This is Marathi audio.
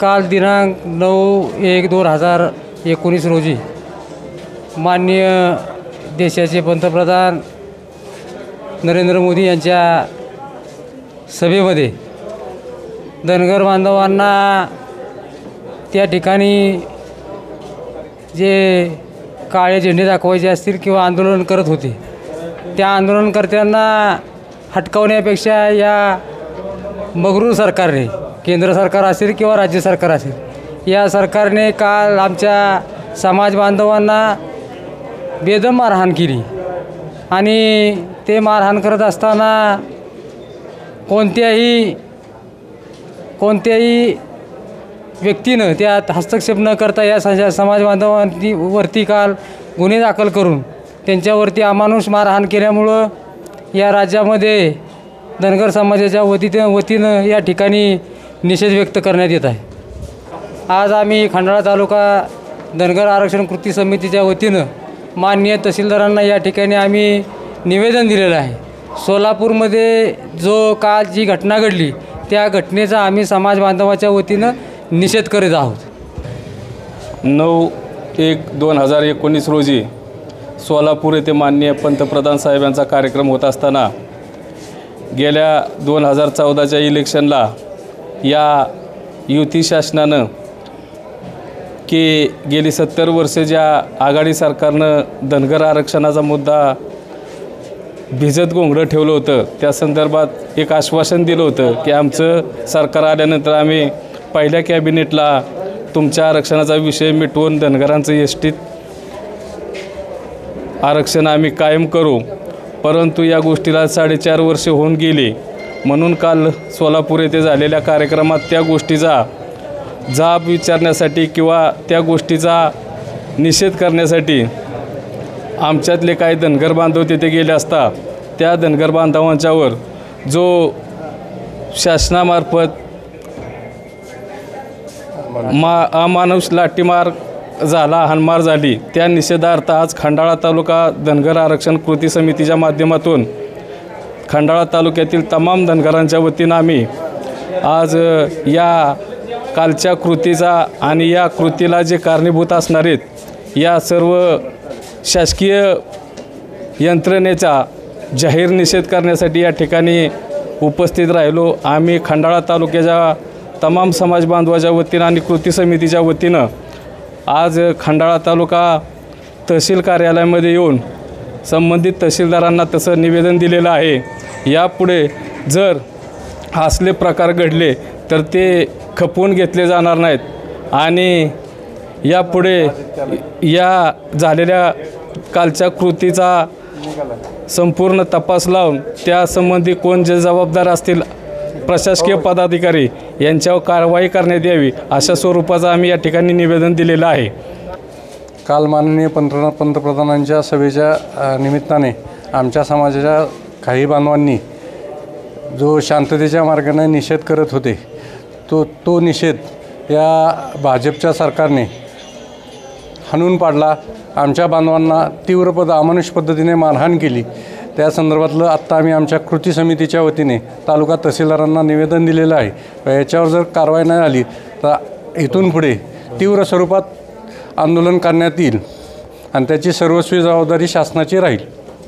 काल दिनांक नऊ एक दोन हजार एकोणीस रोजी माननीय देशाचे पंतप्रधान नरेंद्र मोदी यांच्या सभेमध्ये धनगर बांधवांना त्या ठिकाणी जे काळे झेंडे दाखवायचे असतील किंवा आंदोलन करत होते त्या आंदोलनकर्त्यांना हटकवण्यापेक्षा या मगरूर सरकारने केंद्र सरकार असेल किंवा राज्य सरकार असेल या सरकारने काल आमच्या समाज बांधवांना बेदम मारहाण केली. आणि ते मारहाण करत असताना कोणत्याही कोणत्याही व्यक्तीनं त्यात हस्तक्षेप न करता या सजा समाज बांधवांती वरती काल गुन्हे दाखल करून त्यांच्यावरती अमानुष मारहाण केल्यामुळं या राज्यामध्ये धनगर समाजाच्या वतीनं वतीनं या ठिकाणी निषेध व्यक्त करण्यात येत आहे. आज आम्ही खंडाळा तालुका धनगर आरक्षण कृती समितीच्या वतीनं माननीय तहसीलदारांना या ठिकाणी आम्ही निवेदन दिलेलं आहे. सोलापूरमध्ये जो काल जी घटना घडली त्या घटनेचा आम्ही समाज बांधवाच्या वतीनं निषेध करीत आहोत. नऊ एक दोन हजार एकोणीस रोजी सोलापूर येथे माननीय पंतप्रधान साहेबांचा कार्यक्रम होत असताना गेल्या दोन हजार चौदाच्या इलेक्शनला या युती शासनानं की गेली सत्तर वर्ष ज्या आघाडी सरकारनं धनगर आरक्षणाचा मुद्दा भिजत गोंगडं ठेवलं होतं त्या संदर्भात एक आश्वासन दिलं होतं की आमचं सरकार आल्यानंतर आम्ही पहिल्या कॅबिनेटला तुमच्या आरक्षणाचा विषय मिटवून धनगरांचं एस टीत आरक्षण आम्ही कायम करू. परंतु या गोष्टीला साडेचार वर्षे होऊन गेली. म्हणून काल सोलापूर येथे झालेल्या कार्यक्रमात त्या गोष्टीचा जाब विचारण्यासाठी किंवा त्या गोष्टीचा निषेध करण्यासाठी आमच्यातले काही धनगर बांधव तिथे गेले असता त्या धनगर बांधवांच्यावर जो शासनामार्फत मा अमानुष लाठीमार झाला हानमार झाली त्या निषेधार्थ आज खंडाळा तालुका धनगर आरक्षण कृती समितीच्या माध्यमातून खंडाळा तालुक्यातील तमाम धनगरांच्या वतीनं आम्ही आज या कालच्या कृतीचा आणि या कृतीला जे कारणीभूत असणार आहेत या सर्व शासकीय यंत्रणेचा जाहीर निषेध करण्यासाठी या ठिकाणी उपस्थित राहिलो. आम्ही खंडाळा तालुक्याच्या तमाम समाज बांधवाच्या वतीनं आणि कृती समितीच्या वतीनं आज खंडाळा तालुका तहसील कार्यालयामध्ये येऊन संबंधित तहसीलदारांना तसं निवेदन दिलेलं आहे. यापुढे जर असले प्रकार घडले तर ते खपवून घेतले जाणार नाहीत. आणि यापुढे या झालेल्या कालच्या कृतीचा संपूर्ण तपास लावून त्यासंबंधी कोण जे जबाबदार असतील प्रशासकीय पदाधिकारी यांच्यावर कारवाई करण्यात यावी अशा स्वरूपाचं आम्ही या ठिकाणी निवेदन दिलेलं आहे. काल माननीय पंतप्रधान पंतप्रधानांच्या सभेच्या निमित्ताने आमच्या समाजाच्या काही बांधवांनी जो शांततेच्या मार्गाने निषेध करत होते तो तो निषेध या भाजपच्या सरकारने हाणून पाडला. आमच्या बांधवांना तीव्र पद अमानुष पद्धतीने मारहाण केली. त्या संदर्भातलं आत्ता आम्ही आमच्या कृती समितीच्या वतीने तालुका तहसीलदारांना निवेदन दिलेलं आहे. याच्यावर जर कारवाई नाही आली तर इथून पुढे तीव्र स्वरूपात आंदोलन करण्यात येईल आणि त्याची सर्वस्वी जबाबदारी शासनाची राहील.